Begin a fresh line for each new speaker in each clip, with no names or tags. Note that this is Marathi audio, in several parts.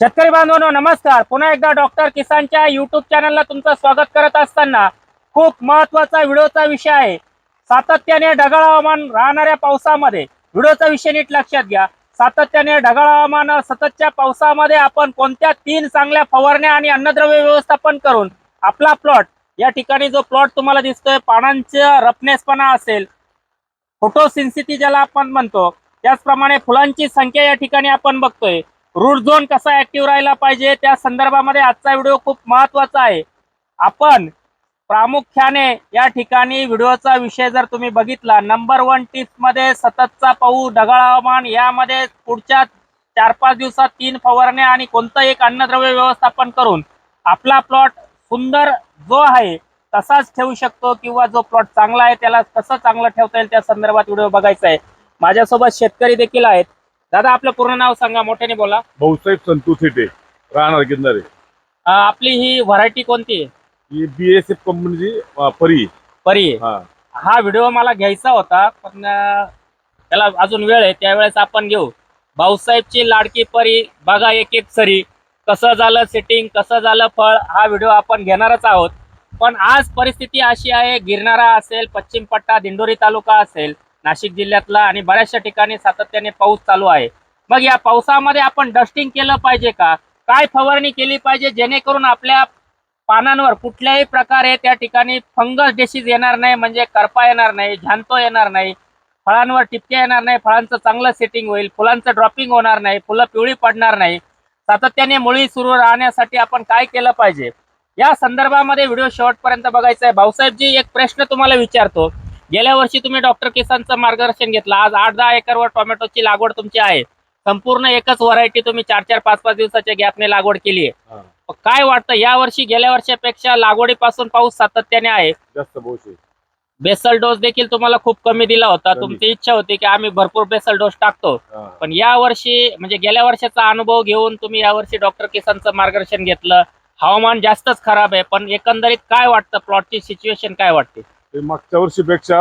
शेतकरी बांधवांनो नमस्कार. पुन्हा एकदा डॉक्टर किसानच्या युट्यूब चॅनलला तुमचं स्वागत करत असताना खूप महत्त्वाचा व्हिडिओचा विषय आहे. सातत्याने ढगाळ हवामान राहणाऱ्या पावसामध्ये व्हिडिओचा विषय नीट लक्षात घ्या. सातत्याने ढगाळ हवामान सततच्या पावसामध्ये आपण कोणत्या तीन चांगल्या फवारण्या आणि अन्नद्रव्य व्यवस्थापन करून आपला प्लॉट या ठिकाणी जो प्लॉट तुम्हाला दिसतोय पानांचा रफनेसपणा असेल फोटोसिन्सिटी ज्याला आपण म्हणतो त्याचप्रमाणे फुलांची संख्या या ठिकाणी आपण बघतोय. रूट झोन कसा ऍक्टिव्ह राहिला पाहिजे त्या संदर्भामध्ये आजचा व्हिडिओ खूप महत्त्वाचा आहे. आपण प्रामुख्याने या ठिकाणी व्हिडिओचा विषय जर तुम्ही बघितला नंबर वन टिप्समध्ये सततचा पाऊस ढगाळ हवामान यामध्ये पुढच्या चार पाच दिवसात तीन फवारण्या आणि कोणतं एक अन्नद्रव्य व्यवस्थापन करून आपला प्लॉट सुंदर जो आहे तसाच ठेवू शकतो किंवा जो प्लॉट चांगला आहे त्याला कसं चांगलं ठेवता येईल त्या संदर्भात व्हिडिओ बघायचा आहे. माझ्यासोबत शेतकरी देखील आहेत. दादा आपलं पूर्ण नाव सांगा मोठ्याने बोला.
भाऊसाहेब संतोष हेटे राहणार
अं, आपली ही व्हरायटी कोणती आहे?
ही बी एस एफ कंपनीची अं, परी
परी आहे.
हा.
हा व्हिडिओ मला घ्यायचा होता पण अं, त्याला अजून वेळ आहे त्यावेळेस आपण घेऊ. भाऊसाहेबची लाडकी परी बघा एक एक सरी कसं झालं सेटिंग कसं झालं फळ हा व्हिडिओ आपण घेणारच आहोत. पण आज परिस्थिती अशी आहे गिरणारा असेल पश्चिम पट्टा दिंडोरी तालुका असेल नाशिक जिल्ह्यातला आणि बऱ्याचशा ठिकाणी सातत्याने पाऊस चालू आहे. मग या पावसामध्ये आपण डस्टिंग केलं पाहिजे का? काय फवारणी केली पाहिजे जेणेकरून आपल्या पानांवर कुठल्याही प्रकारे त्या ठिकाणी फंगस डिसीज येणार नाही म्हणजे करपा येणार नाही झांतो येणार नाही फळांवर टिपक्या येणार नाही फळांचं चांगलं सेटिंग होईल फुलांचं ड्रॉपिंग होणार नाही फुलं पिवळी पडणार नाही. सातत्याने मुळी सुरू राहण्यासाठी आपण काय केलं पाहिजे? या संदर्भामध्ये व्हिडिओ शेवटपर्यंत बघायचा आहे. भाऊसाहेबजी एक प्रश्न तुम्हाला विचारतो. गेल्या वर्षी तुम्ही डॉक्टर किसानचं मार्गदर्शन घेतलं. आज आठ दहा एकरवर टोमॅटोची लागवड तुमची आहे. संपूर्ण एकच व्हरायटी तुम्ही चार चार पाच पाच दिवसाच्या गॅपने लागवड केली आहे. काय वाटतं या वर्षी गेल्या वर्षापेक्षा लागवडीपासून पाऊस सातत्याने आहे.
जास्त पाऊस आहे.
बेसल डोस देखील तुम्हाला खूप कमी दिला होता. तुमची इच्छा होती की आम्ही भरपूर बेसल डोस टाकतो. पण या वर्षी म्हणजे गेल्या वर्षाचा अनुभव घेऊन तुम्ही या वर्षी डॉक्टर किसानचं मार्गदर्शन घेतलं. हवामान जास्तच खराब आहे. पण एकंदरीत काय वाटतं? प्लॉटची सिच्युएशन काय वाटते?
ते मागच्या वर्षीपेक्षा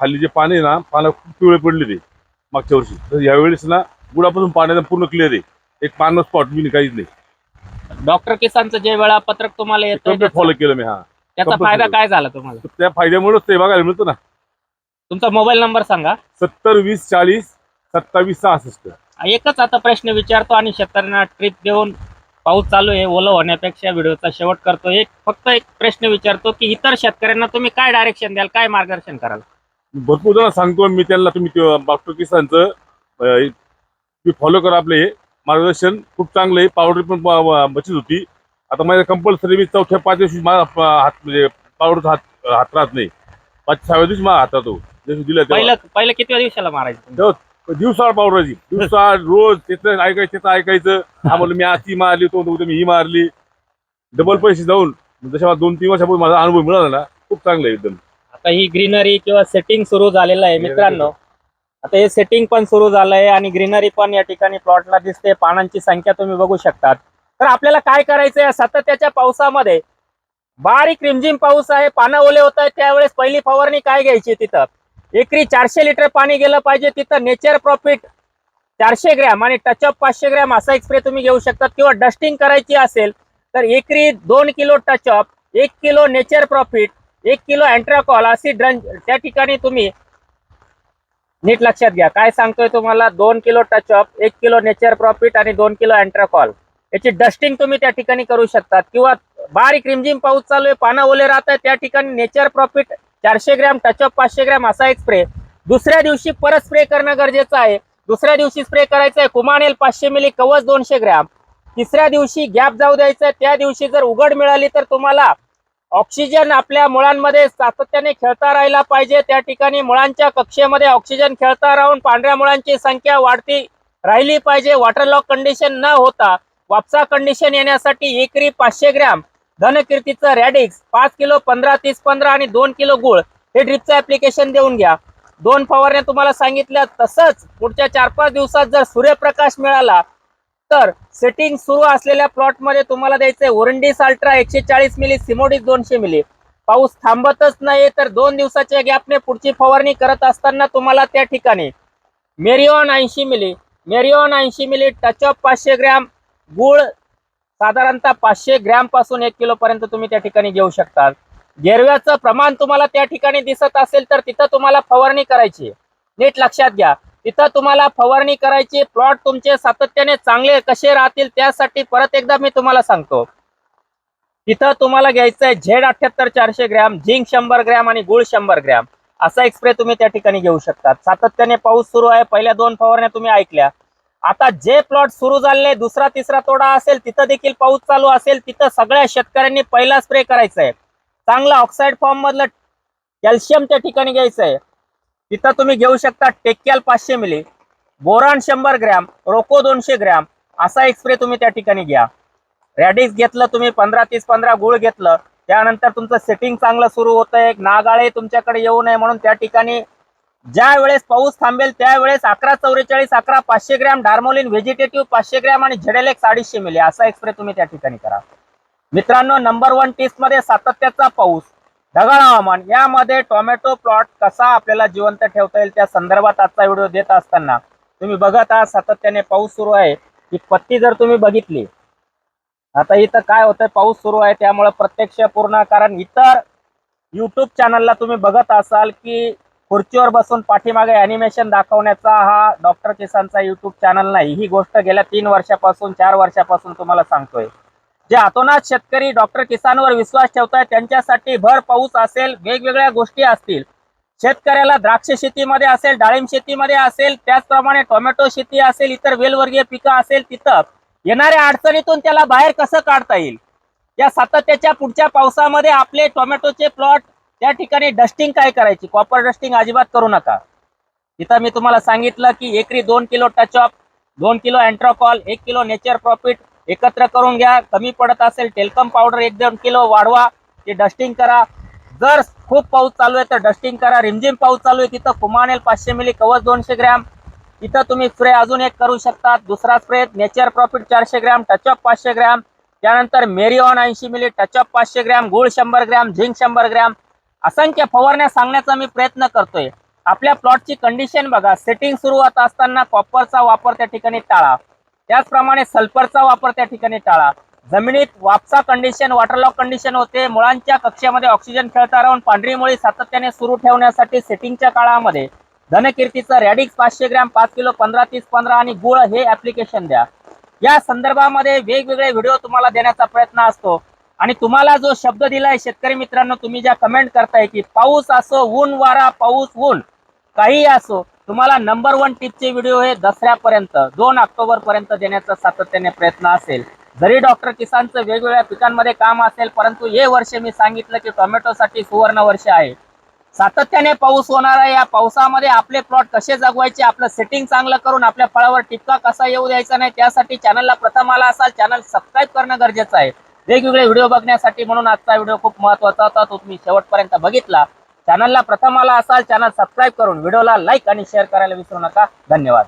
खाली जे पाणी ना पानं खूप पिवळे पडले ते मागच्या वर्षी. तर यावेळेस ना गुडापासून पाण्याला पूर्ण क्लिअर आहे. एक पानं स्पॉट बी काहीच नाही.
डॉक्टर किसानचं जे वेळापत्रक तुम्हाला येतं
कंप्लीट फॉलो केलं मी हा.
त्याचा फायदा. काय झाला तुम्हाला?
तर त्या फायद्यामुळेच ते बघायला मिळतं ना.
तुमचा मोबाईल नंबर सांगा.
सत्तर वीस चाळीस सत्तावीस सहासष्ट.
एकच आता प्रश्न विचारतो आणि शेतकऱ्यांना ट्रिप देऊन पाऊस चालू आहे ओलं होण्यापेक्षा व्हिडिओचा शेवट करतो. एक फक्त एक प्रश्न विचारतो की इतर शेतकऱ्यांना तुम्ही काय डायरेक्शन द्याल काय मार्गदर्शन कराल?
भरपूर जण सांगतो मी त्यांना तुम्ही डॉक्टर किसानचं फॉलो करा आपले हे. मार्गदर्शन खूप चांगलं आहे. पावडर पण बचत होती. आता माझ्या कंपल्सरी मी चौथ्या पाच दिवशी माझा हात म्हणजे पावडरचा हात हात राहत नाही. पाच सहाव्या दिवशी माझा हातात हो जसं दिलं
पहिलं पहिलं किती दिवसाला मारायचं तुम्ही?
दिवसाळ पावडरची दिवसाळ रोज त्याचं ऐकायचं त्याचं ऐकायचं. हा म्हणलं मी आज ती मारली तो म्हणतो मी ही मारली. डबल पैसे जाऊन जशा दोन तीन वर्षापूर्वी माझा अनुभव मिळाला ना खूप चांगला आहे एकदम.
आता ही ग्रीनरी किंवा सेटिंग सुरू झालेलं आहे मित्रांनो. आता हे सेटिंग पण सुरू झालंय आणि ग्रीनरी पण या ठिकाणी प्लॉटला दिसते. पानांची संख्या तुम्ही बघू शकतात. तर आपल्याला काय करायचं या सतत्याच्या पावसामध्ये बारीक रिमझिम पाऊस आहे पानं ओले होत आहेत त्यावेळेस पहिली फवारणी काय घ्यायची तिथं? एकरी चारशे लिटर पाणी गेलं पाहिजे तिथं नेचर प्रॉफिट चारशे ग्रॅम आणि टचअप पाचशे ग्रॅम असा एक स्प्रे तुम्ही घेऊ शकतात. किंवा डस्टिंग करायची असेल तर एकरी दोन किलो टचअप एक किलो नेचर प्रॉफिट एक किलो अँट्राकॉल अशी ड्रंज त्या ठिकाणी तुम्ही नीट लक्षात घ्या. काय सांगतोय तुम्हाला? दोन किलो टचअप एक किलो नेचर प्रॉफिट आणि दोन किलो अँट्राकॉल याची डस्टिंग तुम्ही त्या ठिकाणी करू शकतात. किंवा बारीक रिमझिम पाऊस चालू आहे पानं ओले राहत आहे त्या ठिकाणी नेचर प्रॉफिट चारशे ग्रॅम टचअप पाचशे ग्रॅम असा एक स्प्रे दुसऱ्या दिवशी परत स्प्रे करणं गरजेचं आहे. दुसऱ्या दिवशी स्प्रे करायचं आहे कुमानेल पाचशे मिली कवच दोनशे ग्रॅम. तिसऱ्या दिवशी गॅप जाऊ द्यायचं त्या दिवशी जर उघड मिळाली तर तुम्हाला ऑक्सिजन आपल्या मुळांमध्ये सातत्याने खेळता राहिला पाहिजे. त्या ठिकाणी मुळांच्या कक्षेमध्ये ऑक्सिजन खेळता राहून पांढऱ्या मुळांची संख्या वाढती राहिली पाहिजे. वॉटर लॉक कंडिशन न होता वापसा कंडिशन येण्यासाठी एकरी पाचशे ग्रॅम धनकीर्तीचं रॅडिक्स पाच किलो पंधरा तीस पंधरा आणि दोन किलो गुळ. हे ड्रिपचं ऍप्लिकेशन देऊन घ्या. दोन फवारण्या तुम्हाला सांगितल्या तसंच पुढच्या चार पाच दिवसात जर सूर्यप्रकाश मिळाला तर सेटिंग सुरू असलेल्या प्लॉटमध्ये तुम्हाला द्यायचंय ओरंडीस अल्ट्रा एकशे चाळीस मिली सिमोडीस दोनशे मिली पाऊस थांबतच नाही तर दोन दिवसाच्या गॅपने पुढची फवारणी करत असताना तुम्हाला त्या ठिकाणी मेरिओन ऐंशी मिली मेरिओन ऐंशी मिली टचअप पाचशे ग्रॅम गुळ साधारणतः पाचशे ग्रॅमपासून एक किलो पर्यंत तुम्ही त्या ठिकाणी घेऊ शकता गेरव्याचं प्रमाण तुम्हाला त्या ठिकाणी दिसत असेल तर तिथं तुम्हाला फवारणी करायची नीट लक्षात घ्या. तिथं तुम्हाला फवारणी करायची प्लॉट तुमचे सातत्याने चांगले कसे राहतील त्यासाठी परत एकदा मी तुम्हाला सांगतो. तिथं तुम्हाला घ्यायचं आहे झेड अठ्याहत्तर चारशे ग्रॅम झिंक शंभर ग्रॅम आणि गुळ शंभर ग्रॅम. असा एक स्प्रे तुम्ही त्या ठिकाणी घेऊ शकता सातत्याने पाऊस सुरू आहे. पहिल्या दोन फवारण्या तुम्ही ऐकल्या. आता जे प्लॉट सुरू झाले दुसरा तिसरा तोडा असेल तिथं देखील पाऊस चालू असेल तिथं सगळ्या शेतकऱ्यांनी पहिला स्प्रे करायचा आहे. चांगला ऑक्साईड फॉर्म मधलं कॅल्शियम त्या ठिकाणी घ्यायचं आहे. तिथं तुम्ही घेऊ शकता टेक्याल पाचशे मिली बोरान शंभर ग्रॅम रोको दोनशे ग्रॅम असा एक स्प्रे तुम्ही त्या ठिकाणी घ्या. रॅडिक्स घेतलं तुम्ही पंधरा तीस पंधरा गुळ घेतलं त्यानंतर तुमचं सेटिंग चांगलं सुरू होतं एक नागाळे तुमच्याकडे येऊ नये म्हणून त्या ठिकाणी ज्या वेळेस पाऊस थांबेल त्यावेळेस अकरा चौवेचाळीस अकरा पाचशे ग्रॅम डार्मोलिन व्हेजिटेटिव्ह पाचशे ग्रॅम आणि झेडेलेक्स अडीचशे मिले. असा एक्सप्रे तुम्ही त्या ठिकाणी करा. मित्रांनो नंबर वन टेस्टमध्ये सातत्याचा पाऊस ढगाळ हवामान यामध्ये टोमॅटो प्लॉट कसा आपल्याला जिवंत ठेवता येईल त्या संदर्भात आजचा व्हिडिओ देत असताना तुम्ही बघत आहात सातत्याने पाऊस सुरू आहे. ही पत्ती जर तुम्ही बघितली आता इथं काय होतंय पाऊस सुरू आहे त्यामुळे प्रत्यक्ष पूर्ण कारण इतर युट्यूब चॅनलला तुम्ही बघत असाल की खुर्चीवर बसून पाठीमागे अॅनिमेशन दाखवण्याचा हा डॉक्टर किसानचा युट्यूब चॅनल नाही. ही गोष्ट गेल्या तीन वर्षापासून चार वर्षापासून तुम्हाला सांगतोय. जे अतोनात शेतकरी डॉक्टर किसानवर विश्वास ठेवताय त्यांच्यासाठी भर पाऊस असेल वेगवेगळ्या गोष्टी असतील. शेतकऱ्याला द्राक्ष शेतीमध्ये असेल डाळिंब शेतीमध्ये असेल त्याचप्रमाणे टोमॅटो शेती असेल इतर वेलवर्गीय पिकं असेल तिथं येणाऱ्या अडचणीतून त्याला बाहेर कसं काढता येईल? या सातत्याच्या पुढच्या पावसामध्ये आपले टोमॅटोचे प्लॉट त्या ठिकाणी डस्टिंग काय करायची? कॉपर डस्टिंग अजिबात करू नका. इथं मी तुम्हाला सांगितलं की एकरी दोन किलो टचअप दोन किलो अँट्रोकॉल एक किलो नेचर प्रॉफिट एकत्र करून घ्या. कमी पडत असेल टेल्कम पावडर एक दोन किलो वाढवा. ते डस्टिंग करा. जर खूप पाऊस चालू आहे तर डस्टिंग करा. रिमझिम पाऊस चालू आहे तिथं कुमानेल पाचशे मिली कवच दोनशे ग्रॅम. इथं तुम्ही स्प्रे अजून एक करू शकता दुसरा स्प्रे नेचर प्रॉफिट चारशे ग्रॅम टचअप पाचशे ग्रॅम. त्यानंतर मेरिऑन ऐंशी मिली टचअप पाचशे ग्रॅम. गुळ शंभर ग्रॅम झिंक शंभर ग्रॅम. असंख्य फवारण्या सांगण्याचा मी प्रयत्न करतोय. आपल्या प्लॉटची कंडिशन बघा. सेटिंग सुरू होत असताना कॉपरचा वापर त्या ठिकाणी टाळा. त्याचप्रमाणे सल्फरचा वापर त्या ठिकाणी टाळा. जमिनीत वापसा कंडिशन वॉटरलॉक कंडिशन होते. मुळांच्या कक्षेमध्ये ऑक्सिजन खेळता राहून पांढरी मुळी सातत्याने सुरू ठेवण्यासाठी सेटिंगच्या काळामध्ये धनकीर्तीचं रॅडिक्स पाचशे ग्रॅम पाच किलो पंधरा तीस पंधरा आणि गुळ हे ऍप्लिकेशन द्या. या संदर्भामध्ये वेगवेगळे व्हिडिओ तुम्हाला देण्याचा प्रयत्न असतो. आणि तुम्हाला जो शब्द दिलाय शेतकरी मित्रांनो तुम्ही ज्या कमेंट करताय की पाऊस असो ऊन वारा पाऊस ऊन काही असो तुम्हाला नंबर वन टिपचे व्हिडिओ हे दसऱ्यापर्यंत दोन ऑक्टोबर पर्यंत देण्याचा सातत्याने प्रयत्न असेल. जरी डॉक्टर किसानचं वेगवेगळ्या पिकांमध्ये काम असेल परंतु हे वर्ष मी सांगितलं की टोमॅटोसाठी सुवर्ण वर्ष आहे. सातत्याने पाऊस होणार आहे. या पावसामध्ये आपले प्लॉट कसे जगवायचे आपलं सेटिंग चांगलं करून आपल्या फळावर टिपका कसा येऊ द्यायचा नाही त्यासाठी चॅनलला प्रथम आला असाल चॅनल सबस्क्राईब करणं गरजेचं आहे. वेगवेगळे व्हिडिओ बघण्यासाठी म्हणून आजचा व्हिडिओ खूप महत्त्वाचा होता तो तुम्ही शेवटपर्यंत बघितला. चॅनलला प्रथम आला असाल चॅनल सबस्क्राईब करून व्हिडिओला लाईक आणि शेअर करायला विसरू नका. धन्यवाद.